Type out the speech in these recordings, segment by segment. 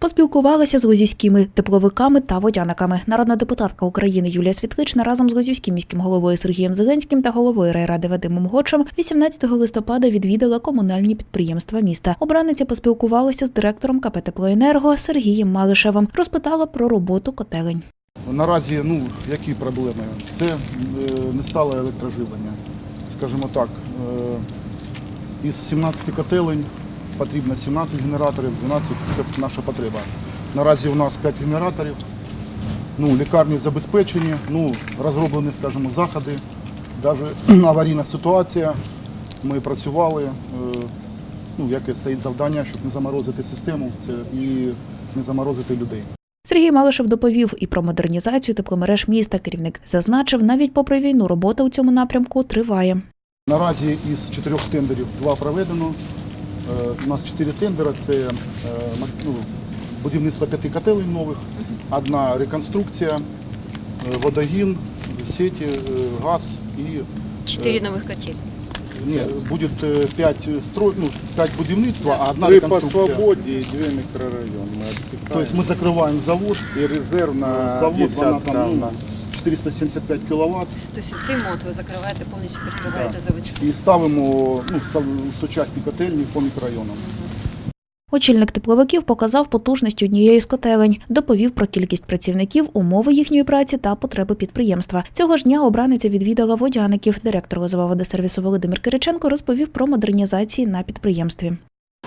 Поспілкувалися з лозівськими тепловиками та водяниками. Народна депутатка України Юлія Світлична разом з лозівським міським головою Сергієм Зеленським та головою райради Вадимом Гочем 18 листопада відвідала комунальні підприємства міста. Обраниця поспілкувалася з директором КП «Теплоенерго» Сергієм Малишевим. Розпитала про роботу котелень. Наразі ну, які проблеми? Це е, нестале електроживлення. Скажімо так, е, із 17 котелень потрібно 17 генераторів, 12 це наша потреба. Наразі у нас 5 генераторів, ну, лікарні забезпечені, ну, розроблені, скажімо, заходи, навіть аварійна ситуація. Ми працювали, е, ну, яке стоїть завдання, щоб не заморозити систему це, і не заморозити людей. Сергій Малишев доповів і про модернізацію тепломереж міста. Керівник зазначив, навіть попри війну робота у цьому напрямку триває. Наразі із чотирьох тендерів два проведено. Е, У нас чотири тендери це е, ну, будівництво п'яти котелень нових, одна реконструкція, е, водогін, сеті, газ і Четыре новых котель. ні, буде п'ять строй, ну, п'ять будівництва, а одна Три по реконструкція. свободі і дві мікрорайони. Ми. Тобто ми закриваємо завод, і резерв на завод вона 50 там ну, на 475 кВт Тобто цей мод ви закриваєте, повністю прикриваєте заводську. і ставимо ну, са- сучасні котельні по мікрорайонам. Очільник тепловиків показав потужність однієї з котелень, доповів про кількість працівників, умови їхньої праці та потреби підприємства. Цього ж дня обраниця відвідала водяників. Директор Лозова-Водосервісу Володимир Кириченко розповів про модернізації на підприємстві.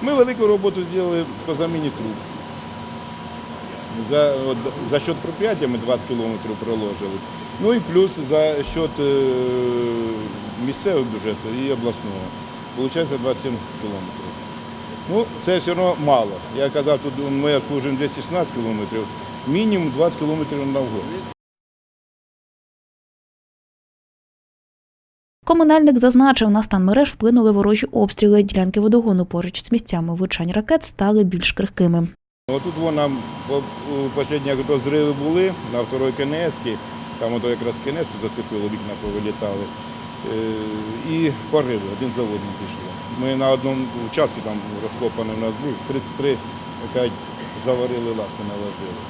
Ми велику роботу зробили по заміні труб. За, от, за счет предприятия ми 20 кілометрів проложили. Ну і плюс за счет е, місцевого бюджету і обласного. Получається 27 кілометрів. Ну, це все одно мало. Я казав, тут ми обслужуємо 216 кілометрів, мінімум 20 кілометрів на год. Комунальник зазначив, на стан мереж вплинули ворожі обстріли. Ділянки водогону поруч з місцями влучань ракет стали більш крихкими. Отут вона останні розриви були на второй КНС, там ото якраз КНС зацепило, вікна повилітали. Е, І пориви один за одним пішли. Ми на одному участку там розкопаний у нас був, 33 яка заварили лапки, наложили.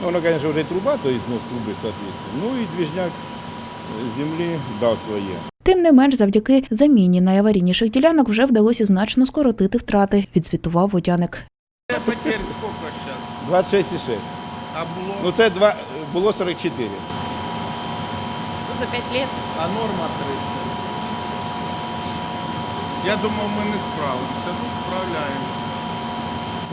Ну, воно, звісно, вже й труба, то є знос труби, соответственно. Ну і двіжняк землі дав своє. Тим не менш, завдяки заміні найаварійніших ділянок вже вдалося значно скоротити втрати, відзвітував водяник. Потерь сколько сейчас? 26,6. А было? Ну це два, було 44. Ну, за п'ять років. А норма 30. Я думав, ми не справимося. Ну, справляємося.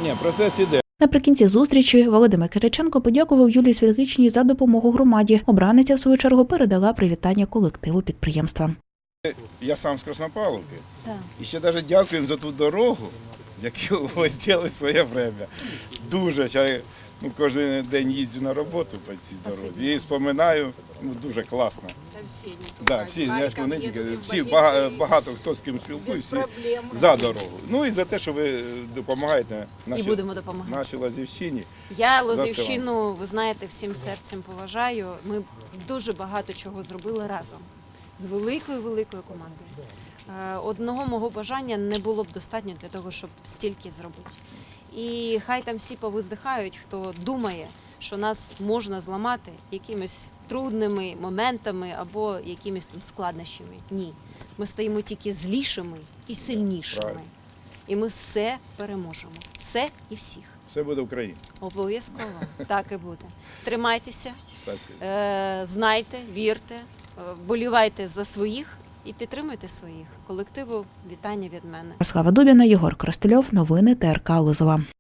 Ні, процес іде. Наприкінці зустрічі Володимир Кириченко подякував Юлії Світличній за допомогу громаді. Обраниця, в свою чергу, передала привітання колективу підприємства. Я сам з Краснопавловки. Так. І ще навіть дякуємо за ту дорогу, ви зробили своє время. Дуже. Я ну, кожен день їздю на роботу по цій дорозі. І споминаю, ну дуже класно. Там всі Да, всі, я ж не тільки, всі бага- багато хто з ким спілкуюся за дорогу. Ну і за те, що ви допомагаєте І будемо допомагати. нашій Лазівщині. Я Лозівщину, ви знаєте, всім серцем поважаю. Ми дуже багато чого зробили разом з великою великою командою. Е, Одного мого бажання не було б достатньо для того, щоб стільки зробити. І хай там всі повиздихають, хто думає, що нас можна зламати якимись трудними моментами або якимись там складнощами. Ні. Ми стаємо тільки злішими і сильнішими. І ми все переможемо. Все і всіх. Все буде Україна. Обов'язково так і буде. Тримайтеся, е, знайте, вірте, е, болівайте за своїх і підтримуйте своїх. Колективу вітання від мене. Слава Дубіна, Єгор Крастельов, новини ТРК Лозова.